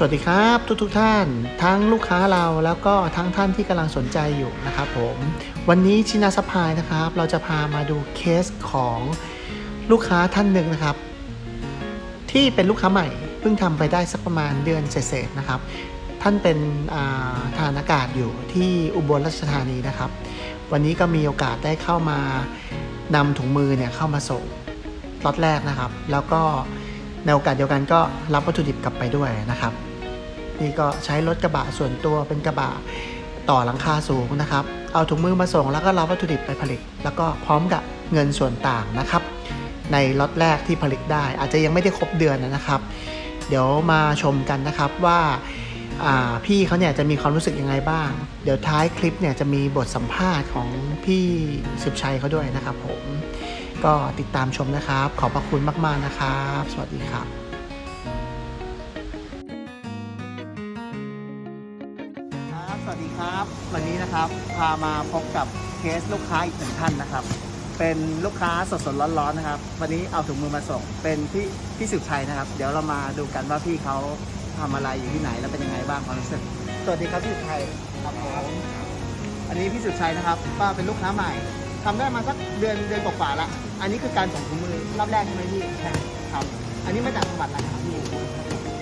สวัสดีครับทุกทุกๆท่าน ทั้งลูกค้าเราแล้วก็ทั้งท่านที่กำลังสนใจอยู่นะครับผม วันนี้ชินาสพายนะครับ เราจะพามาดูเคสของลูกค้าท่านหนึ่งนะครับ ที่เป็นลูกค้าใหม่เพิ่งทำไปได้สักประมาณเดือนเศษๆนะครับ ท่านเป็นอาทารอากาศอยู่ที่อุบลราชธานีนะครับ วันนี้ก็มีโอกาสได้เข้ามานำถุงมือเนี่ยเข้ามาส่งล็อตแรกนะครับ แล้วก็ ในโอกาสเดียวกันก็รับวัตถุดิบกลับไปด้วยนะครับ นี่ก็ใช้รถกระบะส่วนตัวเป็นกระบะต่อหลังคาสูงนะครับ เอาถุงมือมาส่งแล้วก็รับวัตถุดิบไปผลิต แล้วก็พร้อมกับเงินส่วนต่างนะครับ ในล็อตแรกที่ผลิตได้ อาจจะยังไม่ได้ครบเดือนนะครับ เดี๋ยวมาชมกันนะครับว่าอ่าพี่เขาเนี่ยจะมีความรู้สึกยังไงบ้าง เดี๋ยวท้ายคลิปเนี่ยจะมีบทสัมภาษณ์ของพี่สืบชัยเขาด้วยนะครับผม ก็ติดตามชมนะครับ ขอบพระคุณมาก ๆ นะครับ สวัสดีครับครับสวัสดีครับ วันนี้นะครับพามาพบกับเคสลูกค้าอีกหนึ่งท่านนะครับ เป็นลูกค้าสดๆร้อนๆนะครับ วันนี้เอาถุงมือมาส่งเป็นพี่พี่สืบชัยนะครับ เดี๋ยวเรามาดูกันว่าพี่เขาทำอะไรอยู่ที่ไหนแล้วเป็นยังไงบ้างความรู้สึกสวัสดีครับพี่สืบชัยครับผมอันนี้พี่สืบชัยนะครับก็เป็นลูกค้าใหม่ ทำได้มาสักเดือนเดือนกว่าๆละ อันนี้คือการส่งถุงมือรอบแรกใช่ไหมพี่ใช่ครับ อันนี้มาจากจังหวัดอะไรครับพี่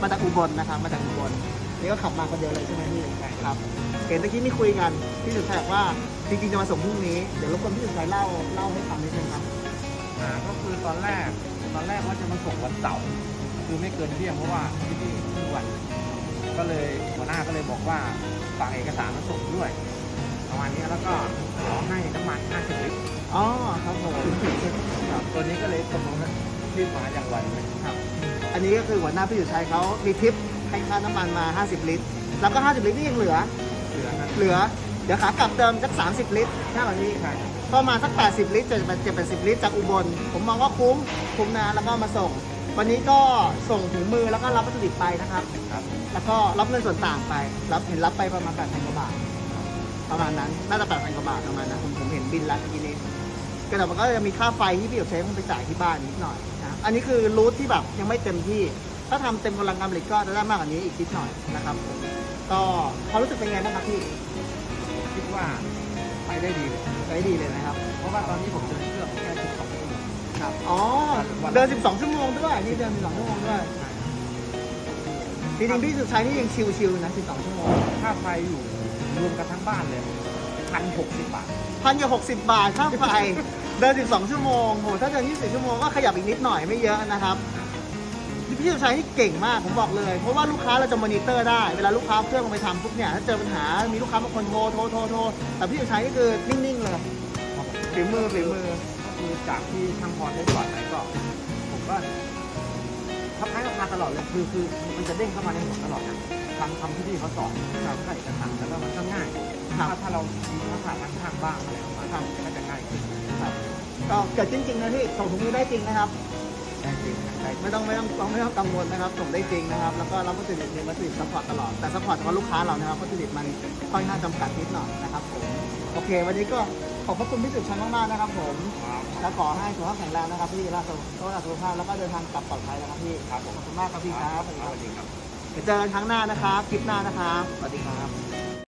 มาจากอุบลนะครับ มาจากอุบล นี่ก็ขับมาคนเดียวเลยใช่ไหมพี่ใช่ครับ เห็นตะกี้มีคุยกัน พี่สุดชัยบอกว่าจริงๆจะมาส่งพรุ่งนี้ เดี๋ยวรบกวนพี่สุดชัยเล่าเล่าให้ฟังนิดนึงครับ อ่า ก็คือตอนแรก ตอนแรกว่าจะมาส่งวันเสาร์ คือไม่เกินเที่ยงเพราะว่าที่นี่ทุกวัน ก็เลยหัวหน้าก็เลยบอกว่าฝากเอกสารมาส่งด้วย ประมาณนี้แล้วก็เดี๋ยวให้น้ำมัน 50 ลิตรอ๋อครับผมครับตัวนี้ก็เลยตกลงกันรีบมาอย่างไวเลยครับ อันนี้ก็คือหัวหน้าพี่สุดชัยเขามีทิปให้ค่าน้ำมันมา 50 ลิตร แล้วก็ 50 ลิตรนี่ยังเหลือ เหลือนะเหลือ เดี๋ยวขากลับเติมสัก 30 ลิตรใช่ไหมพี่ใช่ประมาณสัก 80 ลิตรจะเป็นจะเป็น10ลิตรจากอุบล ผมมองว่าคุ้ม คุ้มนะ แล้วก็มาส่ง วันนี้ก็ส่งถุงมือแล้วก็รับวัตถุดิบไปนะครับครับ แล้วก็รับเงินส่วนต่างไป รับเห็นรับไปประมาณ8,000กว่าบาท ประมาณนั้น น่าจะ8,000กว่าบาทประมาณนั้นผมผมเห็นบินแล้วเมื่อกี้นี้ก็แต่มันก็จะมีค่าไฟที่พี่กับเชฟต้องไปจ่ายที่บ้านนิดหน่อยนะอันนี้คือรูทที่แบบยังไม่เต็มที่ ถ้าทำเต็มกำลังการผลิตก็จะได้มากกว่านี้อีกนิดหน่อยนะครับก็ความรู้สึกเป็นไงบ้างครับพี่ คิดว่าไปได้ดีเลยใช้ดีเลยนะครับ เพราะว่าตอนนี้ผมเดินเครื่องแค่12ชั่วโมงครับ อ๋อ เดิน12ชั่วโมงด้วย นี่เดิน12ชั่วโมงด้วยใช่จริงๆพี่สุดท้ายนี่ยังชิวๆนะ12ชั่วโมงค่าไฟอยู่ รวมกันทั้งบ้านเลยพันหกสิบบาท พันกับหกสิบบาทค่าไฟ เดิน 12 ชั่วโมงโหถ้าเดิน24 ชั่วโมงก็ขยับอีกนิดหน่อยไม่เยอะนะครับพี่สุดท้ายนี่เก่งมากผมบอกเลย เพราะว่าลูกค้าเราจะมอนิเตอร์ได้เวลาลูกค้าเอาเครื่องลงไปทำปุ๊บเนี่ยถ้าเจอปัญหามีลูกค้าบางคนโทรโทรโทรโทรแต่พี่สุดท้ายนี่คือนิ่งๆเลยฝีมือฝีมือก็คือจากที่ช่างพรได้สอนไปก็ ผมก็ทับท้ายทับทาง ตลอดเลยคือคือมันจะเด้งเข้ามาในหัวตลอดนะทำทำที่พี่เขาสอนเราก็เอกสารแล้วก็มันก็ง่ายครับถ้าถ้าเรามีทักษะทางข้างบ้างอะไรประมาณนี้ก็จะง่ายขึ้นครับก็เกิดจริงๆนะพี่ส่งถุงมือได้จริงนะครับได้จริงนะได้จริงไม่ต้องไม่ต้องต้องไม่ต้องกังวลนะครับ ส่งได้จริงนะครับ แล้วก็รับวัตถุดิบมีวัตถุดิบซัพพอร์ตตลอดแต่ซัพพอร์ตเฉพาะลูกค้าเรานะครับวัตถุดิบมันค่อนข้างจำกัดนิดหน่อยนะครับผมโอเค วันนี้ก็ ขอบพระคุณพี่สุดชันมากๆนะครับผมครับและขอให้สุขภาพแข็งแรงนะครับพี่รักสุขภาพสุขภาพแล้วก็เดินทางกลับปลอดภัยนะครับพี่ครับผมขอบคุณมากครับพี่ครับสวัสดีครับเดี๋ยวเจอกันครั้งหน้านะครับคลิปหน้านะครับสวัสดีครับ